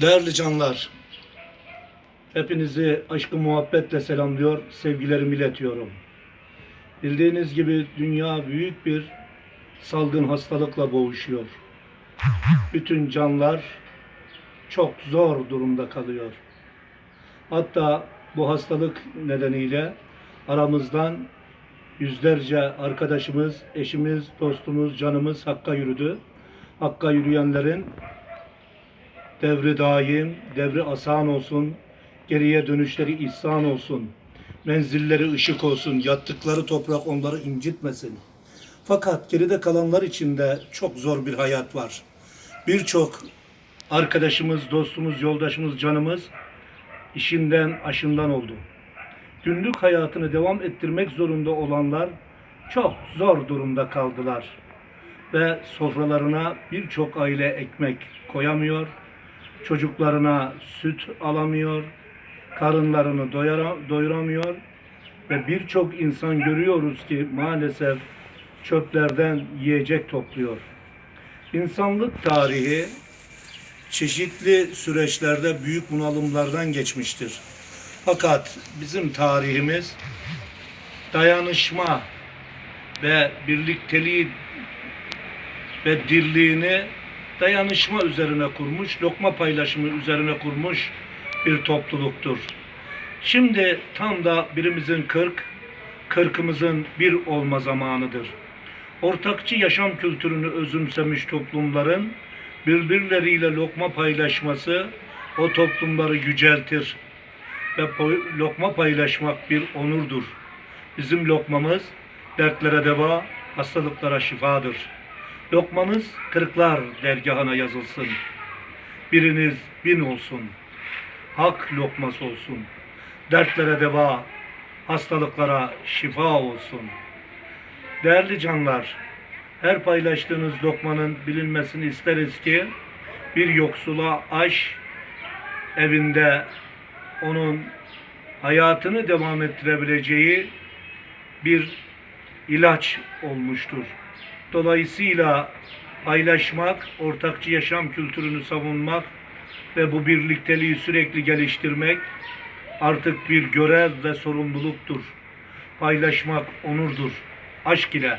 Değerli canlar, hepinizi aşkı muhabbetle selamlıyor, sevgilerimi iletiyorum. Bildiğiniz gibi dünya büyük bir salgın hastalıkla boğuşuyor. Bütün canlar çok zor durumda kalıyor. Hatta bu hastalık nedeniyle aramızdan yüzlerce arkadaşımız, eşimiz, dostumuz, canımız Hakk'a yürüdü. Hakk'a yürüyenlerin devri daim, devri asan olsun, geriye dönüşleri ihsan olsun, menzilleri ışık olsun, yattıkları toprak onları incitmesin. Fakat geride kalanlar için de çok zor bir hayat var. Birçok arkadaşımız, dostumuz, yoldaşımız, canımız işinden, aşından oldu. Günlük hayatını devam ettirmek zorunda olanlar çok zor durumda kaldılar ve sofralarına birçok aile ekmek koyamıyor, çocuklarına süt alamıyor, karınlarını doyara, doyuramıyor ve birçok insan görüyoruz ki maalesef çöplerden yiyecek topluyor. İnsanlık tarihi çeşitli süreçlerde büyük bunalımlardan geçmiştir. Fakat bizim tarihimiz dayanışma ve birlikteliği ve dirliğini dayanışma üzerine kurmuş, lokma paylaşımı üzerine kurmuş bir topluluktur. Şimdi tam da birimizin kırk, kırkımızın bir olma zamanıdır. Ortakçı yaşam kültürünü özümsemiş toplumların birbirleriyle lokma paylaşması o toplumları yüceltir ve lokma paylaşmak bir onurdur. Bizim lokmamız dertlere deva, hastalıklara şifadır. Lokmamız kırklar dergahına yazılsın. Biriniz bin olsun. Hak lokması olsun. Dertlere deva, hastalıklara şifa olsun. Değerli canlar, her paylaştığınız lokmanın bilinmesini isteriz ki bir yoksula aş evinde onun hayatını devam ettirebileceği bir ilaç olmuştur. Dolayısıyla paylaşmak, ortakçı yaşam kültürünü savunmak ve bu birlikteliği sürekli geliştirmek artık bir görev ve sorumluluktur. Paylaşmak onurdur. Aşk ile.